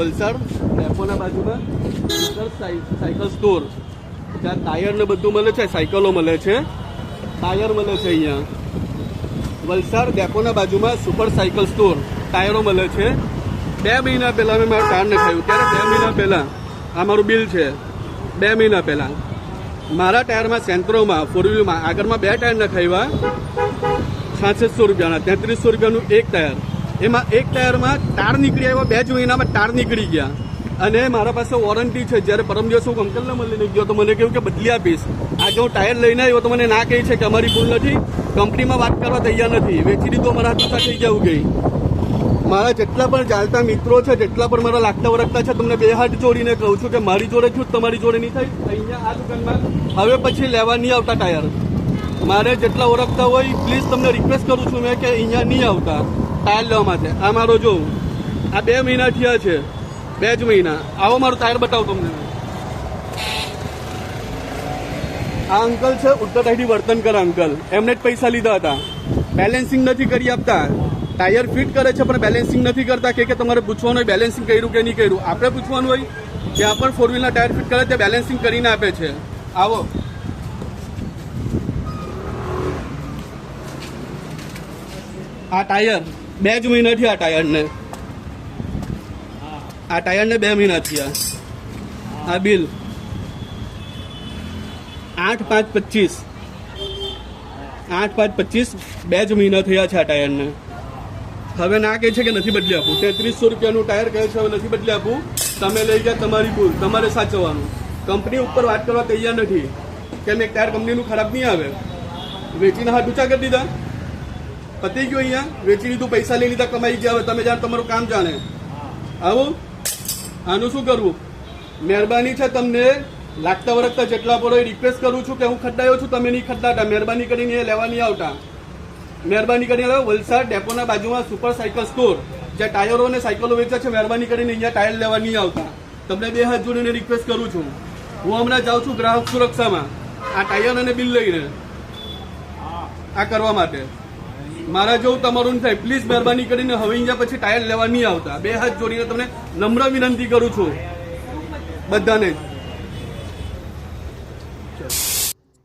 વલસાડ ડેપોના બાજુમાં ટાયર ને બધું મળે છે સાયકલો મળે છે. ટાયર મળે છે અહીંયા. વલસાડ ડેપોના બાજુમાં સુપર સાયકલ સ્ટોર ટાયરો મળે છે. બે મહિના પહેલાં મેં મારું ટાયર નખાયું ત્યારે બે મહિના પહેલાં આ મારું બિલ છે. બે મહિના પહેલાં. મારા ટાયરમાં સેન્ટ્રોમાં ફોર વ્હીલમાં આગળમાં બે ટાયર નખાવ્યા. છાસઠસો રૂપિયાના તેત્રીસો રૂપિયાનું એક ટાયર. એમાં એક ટાયરમાં ટાર નીકળી આવ્યો, બે જ મહિનામાં ટાર નીકળી ગયા. અને મારા પાસે વોરંટી છે. જ્યારે પરમ દિવસ હું અંકલને મળીને ગયો તો મને કહ્યું કે બદલી આપીશ. આજે હું ટાયર લઈને આવ્યો તો મને ના કહી છે કે અમારી ભૂલ નથી. કંપનીમાં વાત કરવા તૈયાર નથી. વેચી દીધો મારા હાથ થઈ જવું ગઈ. મારા જેટલા પણ ચાલતા મિત્રો છે, જેટલા પણ મારા લાગતા વરગતા છે, તમને બે હાથ જોડીને કહું છું કે મારી જોડે છું તમારી જોડે નહીં થાય. અહીંયા આ દુકાનમાં હવે પછી લેવા નહીં આવતા ટાયર. મારે જેટલા ઓળખતા હોય પ્લીઝ તમને રિક્વેસ્ટ કરું છું મેં કે અહીંયા નહીં આવતા, ટાયર લેવા માટે. આ મારો જો, આ બે મહિના થયા છે, બે જ મહિના. આવો મારું ટાયર બતાવો તમને આ અંકલ છે ઉત્તરદાયી વર્તન કરા અંકલ. એમને જ પૈસા લીધા હતા. બેલેન્સિંગ નથી કરી આપતા. ટાયર ફિટ કરે છે, પણ બેલેન્સિંગ નથી કરતા. કે તમારે પૂછવાનું હોય બેલેન્સિંગ કર્યું કે નહીં કર્યું? આપણે પૂછવાનું હોય, જ્યાં પણ ફોર વ્હીલના ટાયર ફિટ કરે તે બેલેન્સિંગ કરીને આપે છે. આવો. આ ટાયર, બે જ મહિના થયા આ ટાયરને. આ ટાયરને બે મહિના થયા આ બિલ. આઠ પાંચ પચીસ. આઠ પાંચ પચીસ, બે જ મહિના થયા છે આ ટાયરને. હવે ના કહે છે કે નથી બદલી આપું. તેત્રીસો રૂપિયાનું ટાયર કહે છે, હવે નથી બદલી આપું. તમે લઈ ગયા તમારી ભૂલ. તમારે સાચવવાનું. કંપની ઉપર વાત કરવા તૈયાર નથી. કેમ એક ટાયર કંપનીનું ખરાબ નહીં આવે? વેચીને હાથ ઊંચા કરી દીધા. પતી ગયું અહીંયા. વેચી લીધું, પૈસા લઈ લીધા, કમાઈ ગયા. હવે તમે જાણ તમારું કામ જાણે. આવું. આનું શું કરવું? મહેરબાની છે તમને લાગતા વળગતા જેટલા પડો એ રિક્વેસ્ટ કરું છું કે હું ખડડાયો છું, તમે નહીં ખડડાતા મહેરબાની કરીને એ લેવા નહીં આવતા. મહેરબાની કરીને વલસાડ ડેપોના બાજુમાં સુપર સાયકલ સ્ટોર જે ટાયરો અને સાયકલો વેચે છે, મહેરબાની કરીને અહીંયા ટાયર લેવા નહીં આવતા. તમને બે હાથ જોડીને રિક્વેસ્ટ કરું છું. હું હમણાં જાઉં છું ગ્રાહક સુરક્ષામાં. આ ટાયર અને બિલ લઈને. આ કરવા માટે. મારા જેવું તમારું થાય. પ્લીઝ મહેરબાની કરીને હવે અહીંયા પછી ટાયર લેવા નહીં આવતા. બે હાથ જોડીને તમને નમ્ર વિનંતી કરું છું. બધાને જ